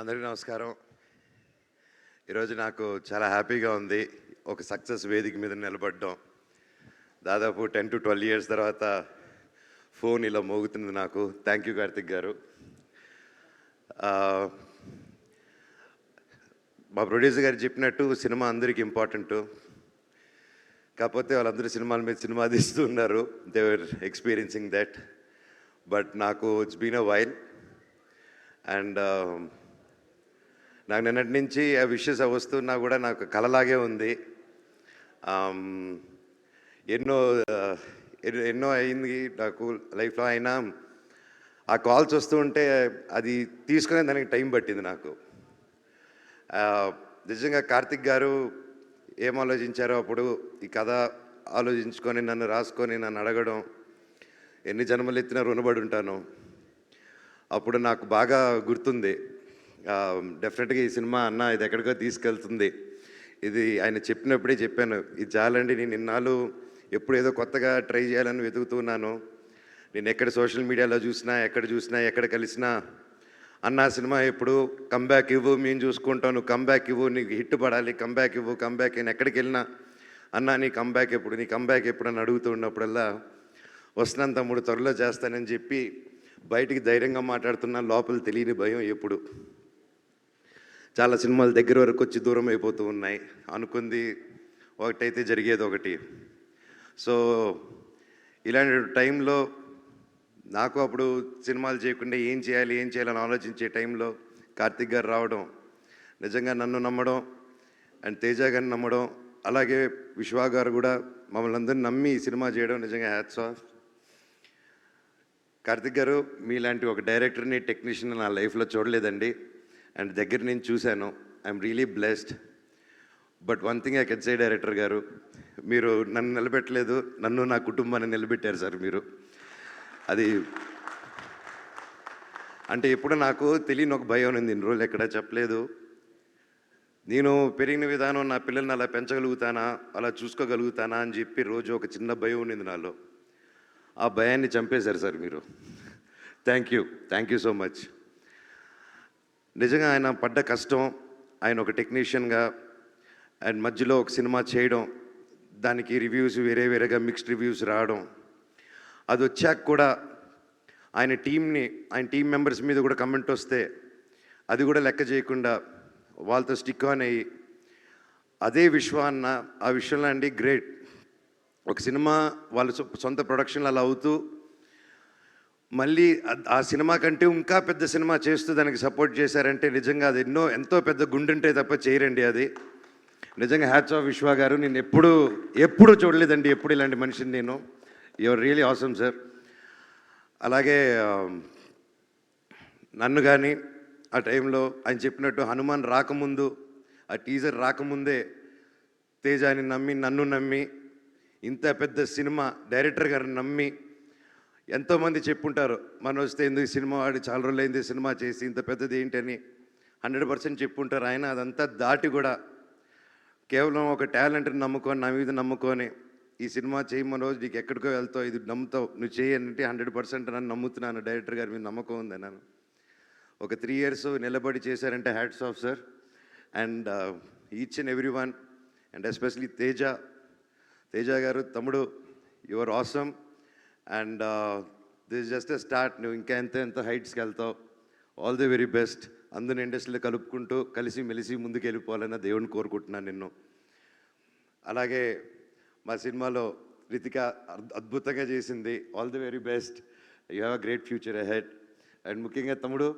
అందరికీ నమస్కారం. ఈరోజు నాకు చాలా హ్యాపీగా ఉంది. ఒక సక్సెస్ వేదిక మీద నిలబడడం. దాదాపు టెన్ టు ట్వెల్వ్ ఇయర్స్ తర్వాత ఫోన్ ఇలా మోగుతుంది నాకు. థ్యాంక్ యూ కార్తిక్ గారు. మా ప్రొడ్యూసర్ గారు చెప్పినట్టు సినిమా అందరికీ ఇంపార్టెంట్ కాకపోతే వాళ్ళందరూ సినిమాల మీద సినిమా తీస్తూ ఉన్నారు. They were experiencing that but నాకు it's been a while and నాకు నిన్నటి నుంచి ఆ విషెస్ వస్తున్నా కూడా నాకు కలలాగే ఉంది. ఎన్నో ఎన్నో- ఎన్నో అయింది నాకు లైఫ్లో అయినా ఆ కాల్స్ వస్తూ ఉంటే అది తీసుకునే దానికి టైం పట్టింది నాకు. నిజంగా కార్తిక్ గారు ఏం ఆలోచించారో అప్పుడు ఈ కథ ఆలోచించుకొని నన్ను రాసుకొని నన్ను అడగడం ఎన్ని జన్మలు ఎత్తినా రుణపడి ఉంటాను. అప్పుడు నాకు బాగా గుర్తుంది. డెఫినెట్గా ఈ సినిమా అన్న ఇది ఎక్కడికో తీసుకెళ్తుంది. ఇది ఆయన చెప్పినప్పుడే చెప్పాను ఇది చాలండి నేను ఇన్నాళ్ళు ఎప్పుడు ఏదో కొత్తగా ట్రై చేయాలని వెతుకుతున్నాను నేను ఎక్కడ సోషల్ మీడియాలో చూసినా ఎక్కడ చూసినా ఎక్కడ కలిసినా అన్న సినిమా ఎప్పుడు కంబ్యాక్ ఇవ్వు మేము చూసుకుంటాను. కంబ్యాక్ ఇవ్వు నీకు హిట్ పడాలి. కంబ్యాక్ ఇవ్వు కంబ్యాక్ నేను ఎక్కడికి వెళ్ళినా అన్న నీ కంబ్యాక్ ఎప్పుడు నీ కంబ్యాక్ ఎప్పుడు అని అడుగుతూ ఉన్నప్పుడల్లా వస్తున్నాను తమ్ముడు త్వరలో చేస్తానని చెప్పి బయటికి ధైర్యంగా మాట్లాడుతున్నా లోపల తెలియని భయం ఎప్పుడు. చాలా సినిమాలు దగ్గర వరకు వచ్చి దూరం అయిపోతూ ఉన్నాయి. అనుకుంది ఒకటైతే జరిగేది ఒకటి. సో ఇలాంటి టైంలో నాకు అప్పుడు సినిమాలు చేయకుండా ఏం చేయాలి ఏం చేయాలని ఆలోచించే టైంలో కార్తిక్ గారు రావడం నిజంగా నన్ను నమ్మడం అండ్ తేజ గారిని నమ్మడం అలాగే విశ్వా గారు కూడా మమ్మల్ని అందరిని నమ్మి ఈ సినిమా చేయడం నిజంగా హ్యాట్స్ ఆఫ్. కార్తిక్ గారు మీలాంటి ఒక డైరెక్టర్ని టెక్నీషియన్ నా లైఫ్లో చూడలేదండి. అండ్ దగ్గర నేను చూశాను. I'm really blessed but one thing I can say director గారు మీరు నన్ను నిలబెట్టలేదు నన్ను నా కుటుంబాన్ని నిలబెట్టారు సార్ మీరు. అది అంటే ఎప్పుడు నాకు తెలియని ఒక భయం ఉంది ఇన్ని రోజులు ఎక్కడా చెప్పలేదు. నేను పెరిగిన విధానం నా పిల్లల్ని అలా పెంచగలుగుతానా అలా చూసుకోగలుగుతానా అని చెప్పి రోజు ఒక చిన్న భయం ఉండింది నాలో. ఆ భయాన్ని చంపేశారు సార్ మీరు. Thank you thank you so much నిజంగా ఆయన పడ్డ కష్టం ఆయన ఒక టెక్నీషియన్గా అండ్ మధ్యలో ఒక సినిమా చేయడం దానికి రివ్యూస్ వేరే వేరేగా మిక్స్డ్ రివ్యూస్ రావడం అది వచ్చాక కూడా ఆయన టీంని ఆయన టీం మెంబర్స్ మీద కూడా కమెంట్ వస్తే అది కూడా లెక్క చేయకుండా వాళ్ళతో స్టిక్ ఆన్ అయ్యి అదే విశ్వ అన్న ఆ విషయంలో అండి గ్రేట్. ఒక సినిమా వాళ్ళ సొ- సొంత ప్రొడక్షన్లు అలా అవుతూ మళ్ళీ ఆ- సినిమా కంటే ఇంకా పెద్ద సినిమా చేస్తూ దానికి సపోర్ట్ చేశారంటే నిజంగా అది ఎన్నో ఎంతో పెద్ద గుండుంటే తప్ప చేయరండి అది. నిజంగా హ్యాట్స్ ఆఫ్ విశ్వ గారు. నేను ఎప్పుడు ఎప్పుడు చూడలేదండి ఎప్పుడు ఇలాంటి మనిషిని నేను. యువర్ రియలీ ఆసమ్ సార్ అలాగే um, నన్ను కానీ ఆ టైంలో ఆయన చెప్పినట్టు హనుమాన్ రాకముందు ఆ టీజర్ రాకముందే తేజాని నమ్మి నన్ను నమ్మి ఇంత పెద్ద సినిమా డైరెక్టర్ గారిని నమ్మి ఎంతోమంది చెప్పుంటారు మన వస్తే ఎందుకు సినిమా ఆడి చాలా రోజులైంది సినిమా చేసి ఇంత పెద్దది ఏంటని హండ్రెడ్ పర్సెంట్ చెప్పుంటారు. ఆయన అదంతా దాటి కూడా కేవలం ఒక టాలెంట్ని నమ్ముకొని నా మీద నమ్ముకొని ఈ సినిమా చేయమని రోజు నీకు ఎక్కడికో వెళ్తావు ఇది నమ్ముతావు నువ్వు చేయనంటే హండ్రెడ్ పర్సెంట్ నన్ను నమ్ముతున్నాను డైరెక్టర్ గారి మీద నమ్మకం ఉంది నన్ను? ఒక త్రీ ఇయర్స్ నిలబడి చేశారంటే hats off sir. And each and every one and especially Teja. Teja గారు తమ్ముడు your awesome. And this just a start నువ్వు ఇంకా ఎంత ఎంత హైట్స్కి వెళ్తావు? ఆల్ ది వెరీ బెస్ట్ అందరిని ఇండస్ట్రీలో కలుపుకుంటూ కలిసి మెలిసి ముందుకు వెళ్ళిపోవాలని దేవుడిని కోరుకుంటున్నాను నిన్ను. అలాగే మా సినిమాలో రితిక అద్భుతంగా చేసింది. All the very best you have a great future ahead and ముఖ్యంగా తమ్ముడు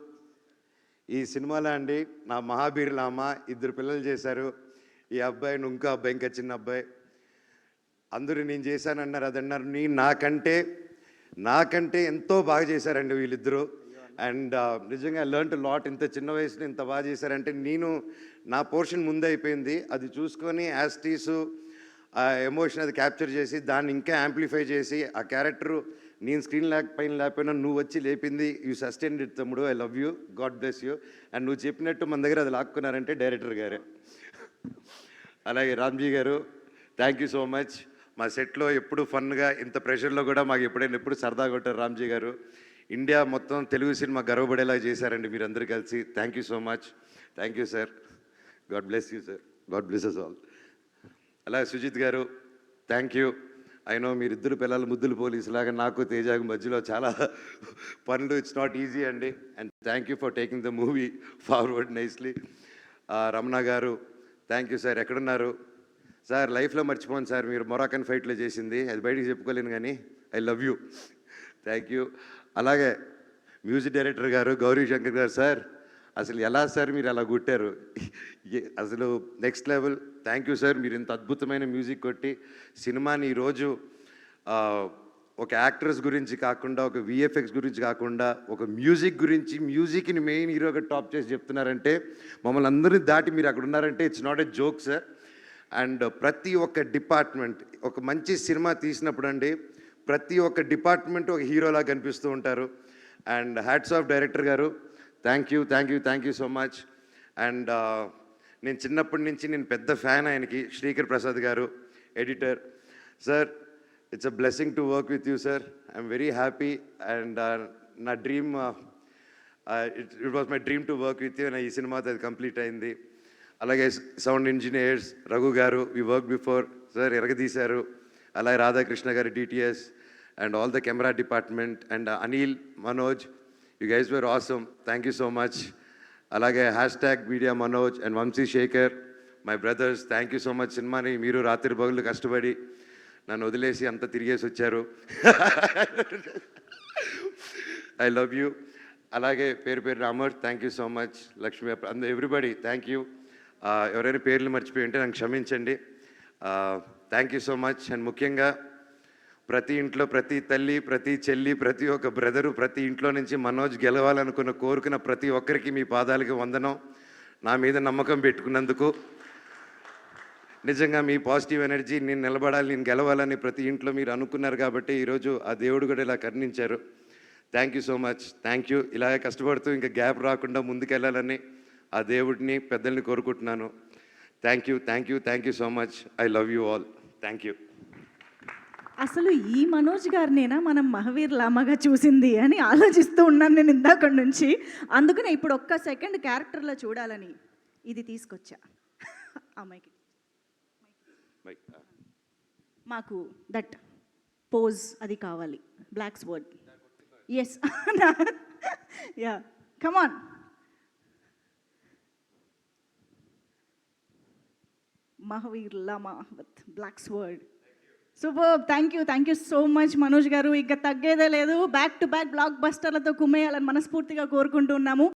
ఈ సినిమాలో అండి నా మహాబీర్ లామా ఇద్దరు పిల్లలు చేశారు. ఈ అబ్బాయి నువ్వు ఇంకో అబ్బాయి ఇంకా చిన్న అబ్బాయి. అందరూ నేను చేశానన్నారు అది అన్నారు నీ నాకంటే నాకంటే ఎంతో బాగా చేశారండి వీళ్ళిద్దరూ. అండ్ నిజంగా లర్న్ టు లాట్ ఇంత చిన్న వయసులో ఇంత బాగా చేశారంటే నేను నా పోర్షన్ ముందే అయిపోయింది. అది చూసుకొని యాస్టీసు ఆ ఎమోషన్ అది క్యాప్చర్ చేసి దాన్ని ఇంకా యాంప్లిఫై చేసి ఆ క్యారెక్టర్ నేను స్క్రీన్ లేక పైన లేకపోయినా నువ్వు వచ్చి లేపింది యూ సస్టైన్ ఇట్ తమ్ముడు I love you God bless you and నువ్వు చెప్పినట్టు మన దగ్గర అది లాక్కున్నారంటే డైరెక్టర్ గారే. అలాగే రామ్జీ గారు థ్యాంక్ యూ సో మచ్ మా సెట్లో ఎప్పుడు ఫన్గా ఇంత ప్రెషర్లో కూడా మాకు ఎప్పుడైనా ఎప్పుడు సరదా కొట్టారు రామ్జీ గారు. ఇండియా మొత్తం తెలుగు సినిమా గర్వపడేలా చేశారండి మీరందరూ కలిసి. Thank you so much thank you sir God bless you sir God bless us all అలా సుజిత్ గారు థ్యాంక్ యూ అయినో మీరిద్దరు పిల్లలు ముద్దులు పోలీసు లాగా నాకు తేజాకు మధ్యలో చాలా పనులు ఇట్స్ నాట్ ఈజీ అండి. And thank you for taking the movie forward nicely Ramana గారు థ్యాంక్ యూ సార్ ఎక్కడున్నారు? సార్ లైఫ్లో మర్చిపోను సార్ మీరు మొరాకన్ ఫైట్లో చేసింది. అది బయటికి చెప్పుకోలేను కానీ I love you. Thank you. అలాగే మ్యూజిక్ డైరెక్టర్ గారు గౌరీ శంకర్ గారు సార్ అసలు ఎలా సార్ మీరు అలా కుట్టారు? అసలు next level. Thank you sir మీరు ఇంత అద్భుతమైన మ్యూజిక్ కొట్టి సినిమాని ఈరోజు ఒక యాక్ట్రెస్ గురించి కాకుండా ఒక విఎఫ్ఎక్స్ గురించి కాకుండా ఒక మ్యూజిక్ గురించి మ్యూజిక్ని మెయిన్ హీరోగా టాప్ చేసి చెప్తున్నారంటే మమ్మల్ని అందరినీ దాటి మీరు అక్కడ ఉన్నారంటే it's not a joke sir and ప్రతి ఒక్క డిపార్ట్మెంట్ ఒక మంచి సినిమా తీసినప్పుడు అండి ప్రతి ఒక్క డిపార్ట్మెంట్ ఒక హీరోలా కనిపిస్తూ ఉంటారు. అండ్ హ్యాట్స్ ఆఫ్ డైరెక్టర్ గారు. Thank you thank you thank you so much and నేను చిన్నప్పటి నుంచి నేను పెద్ద ఫ్యాన్ ఆయనకి శ్రీకర్ ప్రసాద్ గారు editor. Sir it's a blessing to work with you sir I'm very happy and నా dream it it was my dream to work with you ఈ సినిమాతో అది కంప్లీట్ అయింది. అలాగే సౌండ్ ఇంజనీర్స్ రఘు గారు వి వర్క్ బిఫోర్ సార్ ఎరగదీశారు. అలాగే రాధాకృష్ణ గారు DTS and all the camera department and Anil Manoj you guys were awesome thank you so much అలాగే hashtag media Manoj and Vamsi Shekar my brothers thank you so much సినిమాని మీరు రాత్రి పగులు కష్టపడి నన్ను వదిలేసి అంత తిరిగేసి వచ్చారు. ఐ లవ్ యూ అలాగే పేరు పేరు Amar thank you so much Lakshmi అంద ఎవ్రీబడి థ్యాంక్ యూ ఎవరైనా పేర్లు మర్చిపోయి ఉంటే నాకు క్షమించండి. Thank you so much and ముఖ్యంగా ప్రతి ఇంట్లో ప్రతి తల్లి ప్రతి చెల్లి ప్రతి ఒక్క బ్రదరు ప్రతి ఇంట్లో నుంచి మనోజ్ గెలవాలనుకున్న కోరుకున్న ప్రతి ఒక్కరికి మీ పాదాలకి వందనం. నా మీద నమ్మకం పెట్టుకున్నందుకు. నిజంగా మీ పాజిటివ్ ఎనర్జీ నేను నిలబడాలి నేను గెలవాలని ప్రతి ఇంట్లో మీరు అనుకున్నారు కాబట్టి ఈరోజు ఆ దేవుడు కూడా ఇలా కర్ణించారు. Thank you so much thank you ఇలాగే కష్టపడుతూ ఇంకా గ్యాప్ రాకుండా ముందుకెళ్ళాలని ఆ దేవుడిని పెద్దల్ని కోరుకుంటున్నాను. Thank you thank you thank you so much I love you all thank you అసలు ఈ మనోజ్ గారినేనా మనం మహవీర్ లామాగా చూసింది అని ఆలోచిస్తూ ఉన్నాను నేను ఇందాక నుంచి. అందుకనే ఇప్పుడు ఒక్క సెకండ్ క్యారెక్టర్లో చూడాలని ఇది తీసుకొచ్చా? అమ్మాయికి మాకు. దట్ పోజ్ అది కావాలి. Black sword. Yes ya come on Mahavir Lamavat with black sword super thank you thank you so much Manoj గారు. ఇక తగ్గేదే లేదు. బ్యాక్ టు బ్యాక్ బ్లాక్ బస్టర్లతో కుమ్మేయాలని మనస్ఫూర్తిగా కోరుకుంటున్నాము